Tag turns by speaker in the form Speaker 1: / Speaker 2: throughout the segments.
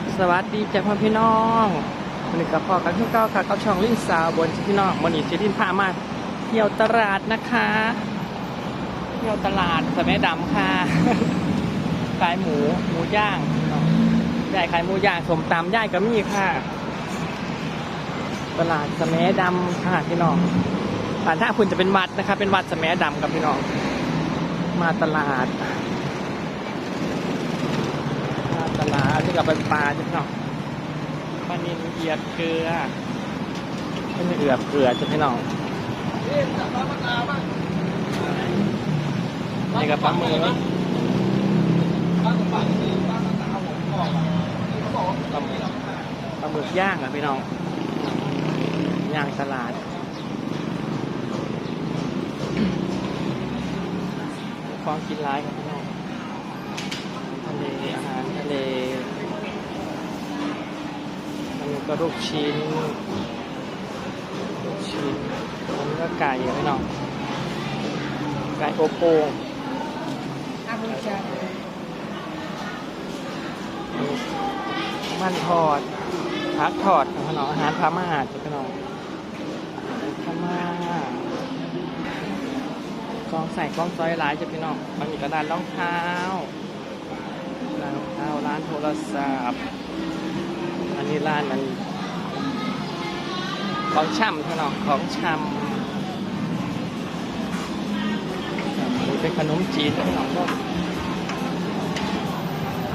Speaker 1: บสวัสดีจ้าพ่อพี่น้องวันนี้กับพ่อกันที่เก้าค่ะกับช่องลิ้นสาวบนพี่น้องวันนี้จะลิ้นพามาเที่ยวตลาดนะคะเที่ยวตลาดสมัยดำค่ะขายหมูหมูย่างยายขายหมูย่างสมตำยายก็มีค่ะ ตลาดสมัยดำค่ะพี่น้องผ่านถ้าคุณจะเป็นวัดนะคะ เป็นวัดสมัยดำกับพี่น้อง มาตลาด ตลาดที่กับเป็นปลาใช่ไหมเนาะปลานินเอียดเกลือเป็นเอือบเกลือใช่ไหมน้องนี่กับปลาหมึกปลาหมึกปลาหมึกย่างอะพี่น้อง ย่างตลาดของกินร้ายครับพี่น้อง ทะเลอาหารทะ เลอันนี้ก็ลูกชิ้น ลูกชิ้นอันนี้ก็ไก่อะพี่น้อง ไก่โอโปงมันทอดพักทอดครับพี่น้องอาหารพม่าจ้ะพี่น้องอาหารพม่ากองใส่กองซอยหลายจ้ะพี่น้องมันมีกระดานรองเท้าร้านรองเท้าร้านโทรศัพท์อันนี้ร้านมันของช่ำเท่นั้นของช่ำเป็นขนมจีนพี่น้องก็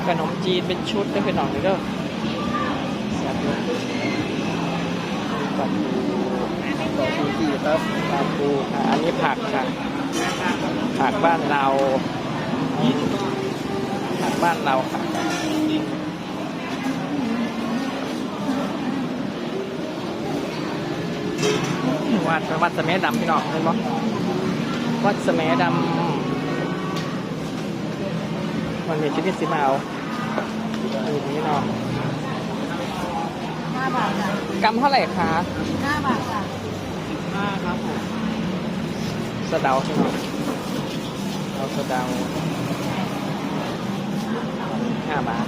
Speaker 1: ขนมจีนเป็นชุดด้วยพี่น้องเลยเด้อแซ่บเลยปลาทูปลาทูดีครับปลาทูค่ะอันนี้ผักค่ะผักบ้านเรา บ้านเราค่ะวัดวัดสมัดำพี่น้องเห็นไหมวัดสมัดำวันนี้ชุดที่สิมาเอาอยู่นี่เนาะ
Speaker 2: ห้าบาทจ้ะ
Speaker 1: กำเท่าไหร่คะ
Speaker 2: ห้าบาทจ้ะ
Speaker 1: ห้าครับผมสะเดาใช่ไหมเอาสะเดา ห้าบาท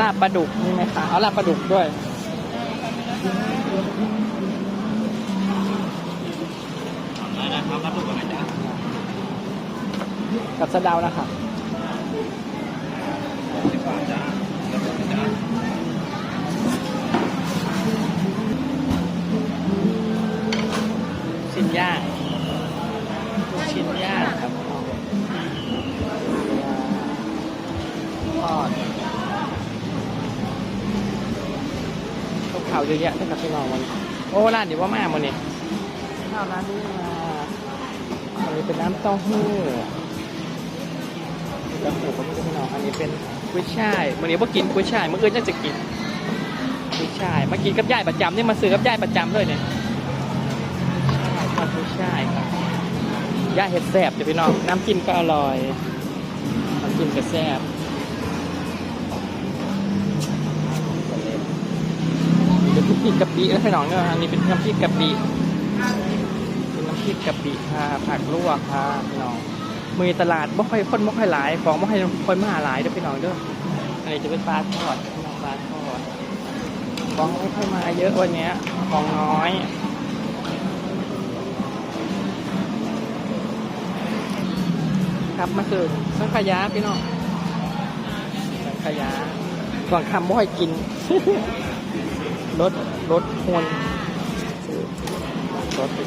Speaker 1: ลาบปลาดุกนี่ไหมคะเอาลาบปลาดุกด้วย
Speaker 3: ได้นะครับรับลูกกันไหมจ๊ะ
Speaker 1: กับสะเดานะคะ
Speaker 3: สิบบาทจ้ารับลูกกันจ้า
Speaker 1: ชิ้นย่างาวขาวเยอะแยะเลยครับพี่น้องวันนี้โอ้ร้านนี้ว่ามากวันนี้ข้าวร้านนี้มาอันนี้เป็นน้ำเต้าหู้เต้าหู้ก็ไม่ใช่พี่น้องอันนี้เป็นกุ้ยช่ายวันนี้ว่ากินกุ้ยช่ายเมื่อคืนยังจะกินกุ้ยช่ายมากินกับยายประจำนี่มาซื้อกับยายประจำเลยเนี่ยทอดกุ้ยช่ายครับย่าเห็ดแซ่บจ้ะพี่น้องน้ำจิ้มก็อร่อยน้ำจิ้มก็แซ่บ เป็นน้ำพริกกะปิแล้วพี่น้องเนี่ยอันนี้เป็นน้ำพริกกะปิเป็นน้ำพริกกะปิค่ะผักลวกค่ะพี่น้องมือตลาดบ่ค่อยคนบ่ค่อยหลาย ของบ่ค่อยคนมาหาหลายเด้อพี่น้องเด้ออันนี้จะเป็นปลาทอดน้องปลาทอดของไม่ค่อยมาเยอะวันนี้ของน้อยครับมาคือสังขยาพี่น้องสังขยาก่อนคำบ่ให้กิน รถรถหวนรถไป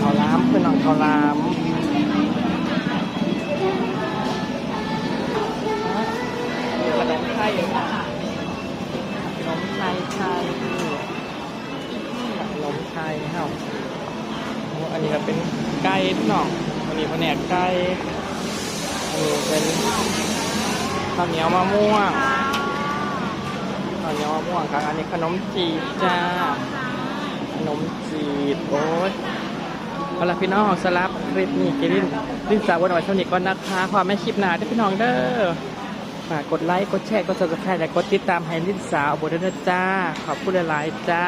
Speaker 1: ข้าล้ามพี่น้องเขาล้ามขนมไทยขนมไทยไทยขนมไทยเฮ้าอันนี้ก็เป็นไก่พี่น้องอันนี้แผนกไก่อันนี้เป็น ข้าวเหนียวมะม่วงข้าวเหนียวมะม่วงครับอันนี้ขนมจีบจ้า ขนมจีบโอ้ยเอาละพี่น้องสลับคลิปนี้กินลิ้นสาววันวันเท่านี้ก่อนนะคะความไม่คลิปหนาเด้อพี่น้องเด้อฝากกดไลค์ กดแชร์ กด subscribe และกดติดตามให้ลิ้นสาวบนเด้อจ้า ขอบคุณหลายๆจ้า